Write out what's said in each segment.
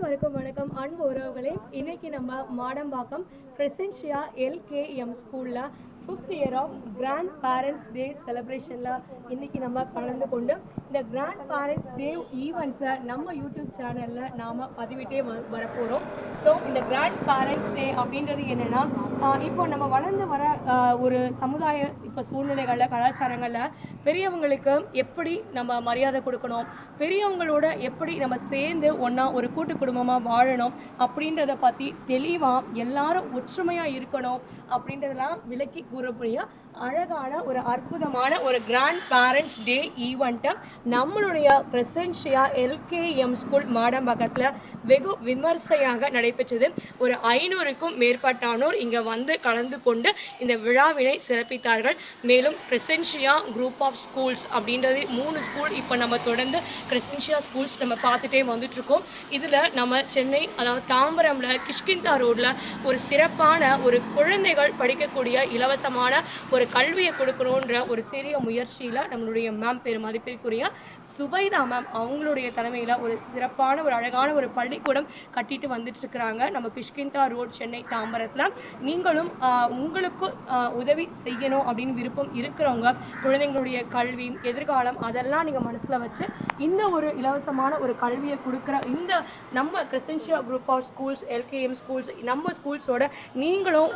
வணக்கம் வணக்கம். அன்பு உறவுகளே இன்னைக்கு நம்ம மாடம்பாக்கம் பிரசன்ஷியா எல்கேஎம் ஸ்கூலில் fifth year of grandparents day செலிப்ரேஷனில் இன்றைக்கி நம்ம கலந்து கொண்டு இந்த கிராண்ட் பேரண்ட்ஸ் டே ஈவெண்ட்ஸை நம்ம யூடியூப் சேனலில் நாம் பதிவிட்டே வ வரப்போகிறோம் ஸோ இந்த கிராண்ட் பேரண்ட்ஸ் டே அப்படின்றது என்னென்னா இப்போ நம்ம வளர்ந்து வர ஒரு சமுதாய இப்போ சூழ்நிலைகளில் கலாச்சாரங்களில் பெரியவங்களுக்கு எப்படி நம்ம மரியாதை கொடுக்கணும்? பெரியவங்களோட எப்படி நம்ம சேர்ந்து ஒன்றா ஒரு கூட்டு குடும்பமாக வாழணும்? அப்படின்றத பற்றி தெளிவாக எல்லாரும் ஒற்றுமையாக இருக்கணும் அப்படின்றதெல்லாம் விளக்கி 물어보려 அழகான ஒரு அற்புதமான ஒரு கிராண்ட் பேரண்ட்ஸ் டே ஈவெண்ட்டை நம்மளுடைய பிரசன்ஷியா எல்கேஎம் ஸ்கூல் மாடம்பாக்கத்தில் வெகு விமர்சையாக நடைபெற்றது. ஒரு ஐநூறுக்கும் மேற்பட்டானோர் இங்கே வந்து கலந்து கொண்டு இந்த விழாவினை சிறப்பித்தார்கள். மேலும் பிரசன்ஷியா குரூப் ஆஃப் ஸ்கூல்ஸ் அப்படின்றது மூணு ஸ்கூல் இப்போ நம்ம தொடர்ந்து பிரசன்ஷியா ஸ்கூல்ஸ் நம்ம பார்த்துட்டே வந்துட்ருக்கோம் இதில் நம்ம சென்னை அதாவது தாம்பரமில் கிஷ்கிந்தா ரோட்டில் ஒரு சிறப்பான ஒரு குழந்தைகள் படிக்கக்கூடிய இலவசமான ஒரு ஒரு கல்வியை கொடுக்கணுன்ற ஒரு சிறிய முயற்சியில் நம்மளுடைய மேம் பெரும் மதிப்பிற்குரிய சுபைதா மேம் அவங்களுடைய தலைமையில் ஒரு சிறப்பான ஒரு அழகான ஒரு பள்ளிக்கூடம் கட்டிட்டு வந்துட்டுருக்குறாங்க நம்ம கிஷ்கிந்தா ரோட் சென்னை தாம்பரத்தில். நீங்களும் உங்களுக்கு உதவி செய்யணும் அப்படின்னு விருப்பம் இருக்கிறவங்க குழந்தைங்களுடைய கல்வி எதிர்காலம் அதெல்லாம் நீங்கள் மனசில் வச்சு இந்த ஒரு இலவசமான ஒரு கல்வியை கொடுக்குற இந்த நம்ம கிறிஸ்டன்ஷியா group of schools LKM schools நம்ம ஸ்கூல்ஸோட நீங்களும்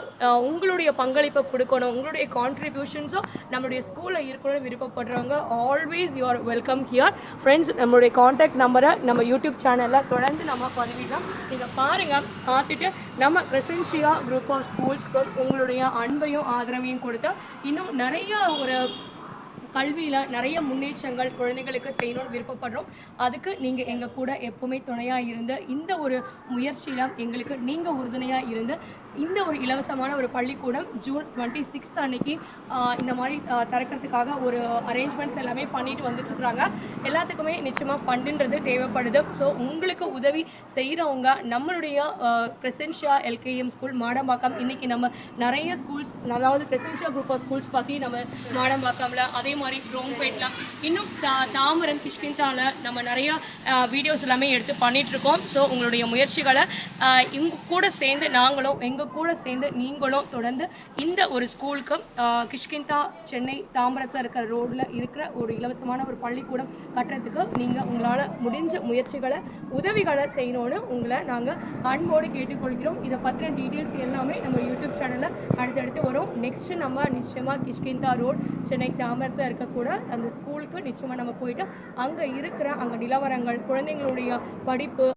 உங்களுடைய பங்களிப்பை கொடுக்கணும். உங்களுடைய கான் கான்ட்ரிபியூஷன்ஸும் நம்மளுடைய ஸ்கூலில் இருக்கணும்னு விருப்பப்படுறவங்க always you are welcome here friends நம்மளுடைய காண்டாக்ட் நம்பரை நம்ம யூடியூப் சேனலில் தொடர்ந்து நம்ம பதிவிடலாம் நீங்கள் பாருங்கள் பார்த்துட்டு நம்ம ப்ரெசென்ஷியா குரூப் ஆஃப் ஸ்கூல்ஸ்க்கு உங்களுடைய அன்பையும் ஆதரவையும் கொடுத்தா இன்னும் நிறைய ஒரு கல்வியில் நிறைய முன்னேற்றங்கள் குழந்தைகளுக்கு செய்யணும்னு விருப்பப்படுறோம். அதுக்கு நீங்கள் எங்கள் கூட எப்போவுமே துணையாக இருந்து இந்த ஒரு முயற்சியில் எங்களுக்கு நீங்கள் உறுதுணையாக இருந்து இந்த ஒரு இலவசமான ஒரு பள்ளிக்கூடம் ஜூன் டுவெண்ட்டி சிக்ஸ்த் அன்னைக்கு இந்த மாதிரி திறக்கிறதுக்காக ஒரு அரேஞ்ச்மெண்ட்ஸ் எல்லாமே பண்ணிட்டு வந்துட்டுருக்குறாங்க எல்லாத்துக்குமே நிச்சயமாக ஃபண்டுன்றது தேவைப்படுது. ஸோ உங்களுக்கு உதவி செய்கிறவங்க நம்மளுடைய பிரசன்ஷியா எல்கேஎம் ஸ்கூல் மாடம்பாக்கம் இன்னைக்கு நம்ம நிறைய ஸ்கூல்ஸ் அதாவது பிரசன்ஷியா குரூப் ஆஃப் ஸ்கூல்ஸ் பற்றி நம்ம மாடம்பாக்கம்ல அதே மாதிரி மாதிரி குரோம்பேட்டில் இன்னும் தா தாமரம் கிஷ்கிந்தாவில் நம்ம நிறையா வீடியோஸ் எல்லாமே எடுத்து பண்ணிகிட்ருக்கோம் இருக்கோம் ஸோ உங்களுடைய முயற்சிகளை ஆஹ், இங்க கூட சேர்ந்து நாங்களும் எங்கள் கூட சேர்ந்து நீங்களும் தொடர்ந்து இந்த ஒரு ஸ்கூலுக்கு கிஷ்கிந்தா சென்னை தாம்பரத்தில் இருக்கிற ரோடில் இருக்கிற ஒரு இலவசமான ஒரு பள்ளிக்கூடம் கட்டுறதுக்கு நீங்கள் உங்களால் முடிஞ்ச முயற்சிகளை உதவிகளை செய்யணும்னு உங்களை நாங்கள் அன்போடு கேட்டுக்கொள்கிறோம். இதை பற்றின டீட்டெயில்ஸ் எல்லாமே நம்ம யூடியூப் சேனலில் அடுத்தடுத்து வரும். நெக்ஸ்ட்டு நம்ம நிச்சயமாக கிஷ்கிந்தா ரோட் சென்னை தாம்பரத்தில் இருக்கக்கூட அந்த ஸ்கூலுக்கு நிச்சயமாக நம்ம போயிட்டு அங்கே இருக்கிற அங்கே நிலவரங்கள் குழந்தைங்களுடைய படிப்பு